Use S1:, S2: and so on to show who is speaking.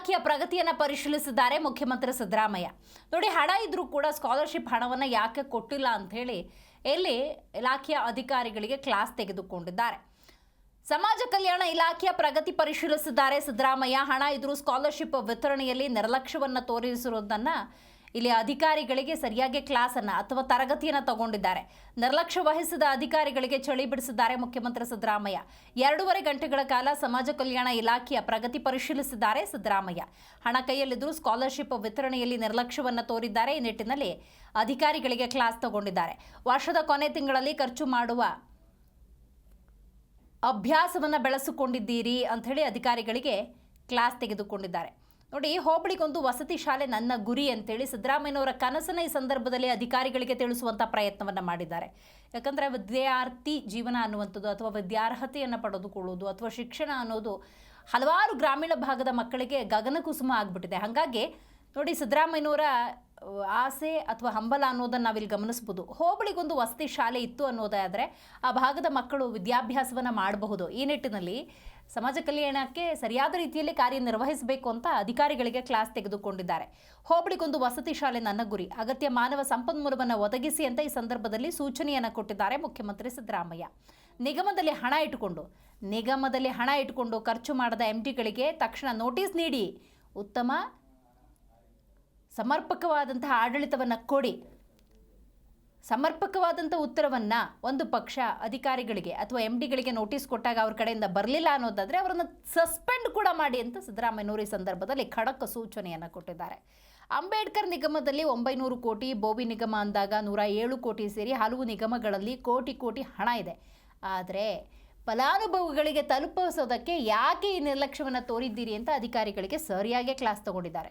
S1: ಇಲಾಖೆಯ ಪ್ರಗತಿಯನ್ನು ಪರಿಶೀಲಿಸಿದ್ದಾರೆ ಮುಖ್ಯಮಂತ್ರಿ ಸಿದ್ದರಾಮಯ್ಯ. ನೋಡಿ, ಹಣ ಇದ್ದರೂ ಕೂಡ ಸ್ಕಾಲರ್ಶಿಪ್ ಹಣವನ್ನು ಯಾಕೆ ಕೊಟ್ಟಿಲ್ಲ ಅಂತ ಹೇಳಿ ಇಲ್ಲಿ ಇಲಾಖೆಯ ಅಧಿಕಾರಿಗಳಿಗೆ ಕ್ಲಾಸ್ ತೆಗೆದುಕೊಂಡಿದ್ದಾರೆ. ಸಮಾಜ ಕಲ್ಯಾಣ ಇಲಾಖೆಯ ಪ್ರಗತಿ ಪರಿಶೀಲಿಸಿದ್ದಾರೆ ಸಿದ್ದರಾಮಯ್ಯ. ಹಣ ಇದ್ರೂ ಸ್ಕಾಲರ್ಶಿಪ್ ವಿತರಣೆಯಲ್ಲಿ ನಿರ್ಲಕ್ಷ್ಯವನ್ನು ತೋರಿಸಿರುವುದನ್ನ ಇಲ್ಲಿ ಅಧಿಕಾರಿಗಳಿಗೆ ಸರಿಯಾಗಿ ಕ್ಲಾಸ್ ಅನ್ನ ಅಥವಾ ತರಗತಿಯನ್ನು ತಗೊಂಡಿದ್ದಾರೆ. ನಿರ್ಲಕ್ಷ್ಯ ವಹಿಸಿದ ಅಧಿಕಾರಿಗಳಿಗೆ ಚಳಿ ಬಿಡಿಸಿದ್ದಾರೆ ಮುಖ್ಯಮಂತ್ರಿ ಸಿದ್ದರಾಮಯ್ಯ. ಎರಡೂವರೆ ಗಂಟೆಗಳ ಕಾಲ ಸಮಾಜ ಕಲ್ಯಾಣ ಇಲಾಖೆಯ ಪ್ರಗತಿ ಪರಿಶೀಲಿಸಿದ್ದಾರೆ ಸಿದ್ದರಾಮಯ್ಯ. ಹಣ ಕೈಯಲ್ಲಿದ್ದರೂ ಸ್ಕಾಲರ್ಶಿಪ್ ವಿತರಣೆಯಲ್ಲಿ ನಿರ್ಲಕ್ಷ್ಯವನ್ನು ತೋರಿದ್ದಾರೆ. ಈ ನಿಟ್ಟಿನಲ್ಲಿ ಅಧಿಕಾರಿಗಳಿಗೆ ಕ್ಲಾಸ್ ತಗೊಂಡಿದ್ದಾರೆ. ವರ್ಷದ ಕೊನೆ ತಿಂಗಳಲ್ಲಿ ಖರ್ಚು ಮಾಡುವ ಅಭ್ಯಾಸವನ್ನು ಬೆಳೆಸಿಕೊಂಡಿದ್ದೀರಿ ಅಂಥೇಳಿ ಅಧಿಕಾರಿಗಳಿಗೆ ಕ್ಲಾಸ್ ತೆಗೆದುಕೊಂಡಿದ್ದಾರೆ. ನೋಡಿ, ಹೋಬಳಿಗೊಂದು ವಸತಿ ಶಾಲೆ ನನ್ನ ಗುರಿ ಅಂತೇಳಿ ಸಿದ್ದರಾಮಯ್ಯನವರ ಕನಸನ್ನ ಈ ಸಂದರ್ಭದಲ್ಲಿ ಅಧಿಕಾರಿಗಳಿಗೆ ತಿಳಿಸುವಂಥ ಪ್ರಯತ್ನವನ್ನು ಮಾಡಿದ್ದಾರೆ. ಯಾಕಂದರೆ ವಿದ್ಯಾರ್ಥಿ ಜೀವನ ಅನ್ನುವಂಥದ್ದು ಅಥವಾ ವಿದ್ಯಾರ್ಹತೆಯನ್ನು ಪಡೆದುಕೊಳ್ಳುವುದು ಅಥವಾ ಶಿಕ್ಷಣ ಅನ್ನೋದು ಹಲವಾರು ಗ್ರಾಮೀಣ ಭಾಗದ ಮಕ್ಕಳಿಗೆ ಗಗನಕುಸುಮ ಆಗಿಬಿಟ್ಟಿದೆ. ಹಾಗಾಗಿ ನೋಡಿ, ಸಿದ್ದರಾಮಯ್ಯನವರ ಆಸೆ ಅಥವಾ ಹಂಬಲ ಅನ್ನೋದನ್ನು ನಾವಿಲ್ಲಿ ಗಮನಿಸ್ಬೋದು. ಹೋಬಳಿಗೊಂದು ವಸತಿ ಶಾಲೆ ಇತ್ತು ಅನ್ನೋದಾದರೆ ಆ ಭಾಗದ ಮಕ್ಕಳು ವಿದ್ಯಾಭ್ಯಾಸವನ್ನು ಮಾಡಬಹುದು. ಈ ನಿಟ್ಟಿನಲ್ಲಿ ಸಮಾಜ ಕಲ್ಯಾಣಕ್ಕೆ ಸರಿಯಾದ ರೀತಿಯಲ್ಲಿ ಕಾರ್ಯನಿರ್ವಹಿಸಬೇಕು ಅಂತ ಅಧಿಕಾರಿಗಳಿಗೆ ಕ್ಲಾಸ್ ತೆಗೆದುಕೊಂಡಿದ್ದಾರೆ. ಹೋಬಳಿಗೊಂದು ವಸತಿ ಶಾಲೆ ನನ್ನ ಗುರಿ. ಅಗತ್ಯ ಮಾನವ ಸಂಪನ್ಮೂಲವನ್ನು ಒದಗಿಸಿ ಅಂತ ಈ ಸಂದರ್ಭದಲ್ಲಿ ಸೂಚನೆಯನ್ನು ಕೊಟ್ಟಿದ್ದಾರೆ ಮುಖ್ಯಮಂತ್ರಿ ಸಿದ್ದರಾಮಯ್ಯ. ನಿಗಮದಲ್ಲಿ ಹಣ ಇಟ್ಟುಕೊಂಡು, ನಿಗಮದಲ್ಲಿ ಹಣ ಇಟ್ಟುಕೊಂಡು ಖರ್ಚು ಮಾಡದ ಎಂ ಟಿಗಳಿಗೆ ತಕ್ಷಣ ನೋಟಿಸ್ ನೀಡಿ. ಉತ್ತಮ ಸಮರ್ಪಕವಾದಂತಹ ಆಡಳಿತವನ್ನು ಕೊಡಿ. ಸಮರ್ಪಕವಾದಂಥ ಉತ್ತರವನ್ನು ಒಂದು ಪಕ್ಷ ಅಧಿಕಾರಿಗಳಿಗೆ ಅಥವಾ ಎಂ ಡಿಗಳಿಗೆ ನೋಟಿಸ್ ಕೊಟ್ಟಾಗ ಅವ್ರ ಕಡೆಯಿಂದ ಬರಲಿಲ್ಲ ಅನ್ನೋದಾದರೆ ಅವರನ್ನು ಸಸ್ಪೆಂಡ್ ಕೂಡ ಮಾಡಿ ಅಂತ ಸಿದ್ದರಾಮಯ್ಯನವರು ಈ ಸಂದರ್ಭದಲ್ಲಿ ಖಡಕ್ ಸೂಚನೆಯನ್ನು ಕೊಟ್ಟಿದ್ದಾರೆ. ಅಂಬೇಡ್ಕರ್ ನಿಗಮದಲ್ಲಿ ಒಂಬೈನೂರು ಕೋಟಿ, ಬೋವಿ ನಿಗಮ ಅಂದಾಗ ನೂರ ಏಳು ಕೋಟಿ ಸೇರಿ ಹಲವು ನಿಗಮಗಳಲ್ಲಿ ಕೋಟಿ ಕೋಟಿ ಹಣ ಇದೆ. ಆದರೆ ಫಲಾನುಭವಿಗಳಿಗೆ ತಲುಪಿಸೋದಕ್ಕೆ ಯಾಕೆ ಈ ನಿರ್ಲಕ್ಷ್ಯವನ್ನು ತೋರಿದ್ದೀರಿ ಅಂತ ಅಧಿಕಾರಿಗಳಿಗೆ ಸರಿಯಾಗಿ ಕ್ಲಾಸ್ ತಗೊಂಡಿದ್ದಾರೆ.